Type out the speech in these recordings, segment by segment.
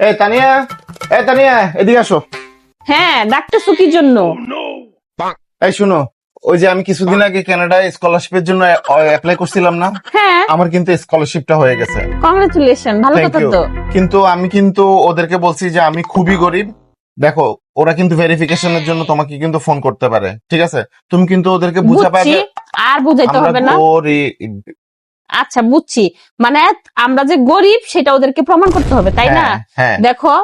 এই তানিয়া? এই তানিয়া এদিকে আসো। হ্যাঁ ডাকতেছো কি জন্য? এই শুনো ওই যে আমি কিছুদিন আগে কানাডায় স্কলারশিপের জন্য অ্যাপ্লাই করছিলাম না? হ্যাঁ। আমার কিন্তু স্কলারশিপটা হয়ে গেছে। কংগ্রেচুলেশন ভালো কথা তো। কিন্তু আমি কিন্তু ওদেরকে বলছি যে আমি খুবই গরিব। দেখো ওরা কিন্তু ভেরিফিকেশনের জন্য তোমাকে কিন্তু ফোন করতে পারে ঠিক আছে? তুমি কিন্তু ওদেরকে বুঝাবে বুঝছি আর বুঝাইতে হবে না। আচ্ছা বুঝছি। মানে আমরা যে গরিব সেটা ওদেরকে প্রমাণ করতে হবে তাই না? হ্যাঁ, হ্যাঁ। দেখো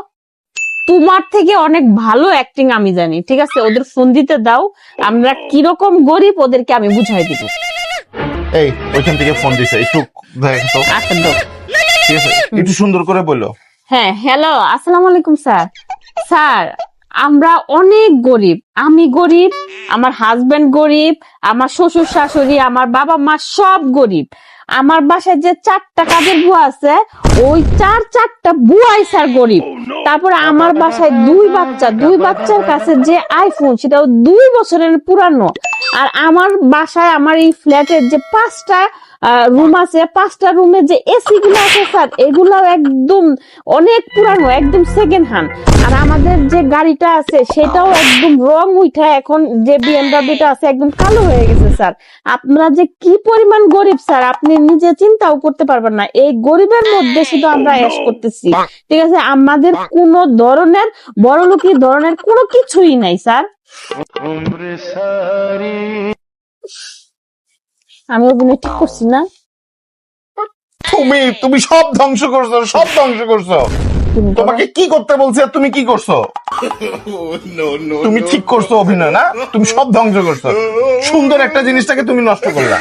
তোমার থেকে অনেক ভালো অ্যাক্টিং আমি জানি ঠিক আছে? ওদের ফোন দিতে দাও আমরা কীরকম গরিব ওদেরকে আমি বুঝাই দিব। এই ওইখান থেকে ফোন দিছে একটু আচ্ছা দাও। ঠিক আছে একটু সুন্দর করে বলো। হ্যাঁ হ্যালো আসসালামু আলাইকুম স্যার। স্যার আমরা অনেক গরিব আমি গরিব আমার হাজবেন্ড গরিব আমার শ্বশুর শাশুড়ি আমার বাবা মা সব গরিব। আমার বাসায় যে চারটা কাজের বুয়া আছে ওই চার চারটা বুয়াই স্যার গরিব। তারপরে আমার বাসায় দুই বাচ্চা দুই বাচ্চার কাছে যে আইফোন সেটাও দুই বছরের পুরানো। আর আমার বাসায় আমার এই ফ্ল্যাটের যে পাঁচটা রুম আছে পাঁচটা রুমে যে এসি গুলো আছে স্যার এগুলাও একদম অনেক পুরানো একদম সেকেন্ড হ্যান্ড আর আমাদের যে গাড়িটা আছে সেটাও একদম রং উঠা এখন যে বিএমডাব্লিউটা আছে একদম কালো হয়ে গেছে স্যার আপনারা যে কি পরিমাণ গরিব স্যার আপনি নিজে চিন্তাও করতে পারবেন না। এই গরিবের মধ্যে শুধু আমরা অ্যাশ করতেছি। ঠিক আছে? আমাদের কোনো ধরনের বড়লোকি ধরনের কোনো কিছুই নাই স্যার আমি অভিনয় ঠিক করছি না? তুমি তুমি সব ধ্বংস করছ সব ধ্বংস করছ। তোমাকে কি করতে বলছি আর তুমি কি করছ? তুমি ঠিক করছ অভিনয় না? তুমি সব ধ্বংস করছ। সুন্দর একটা জিনিসটাকে তুমি নষ্ট করলা।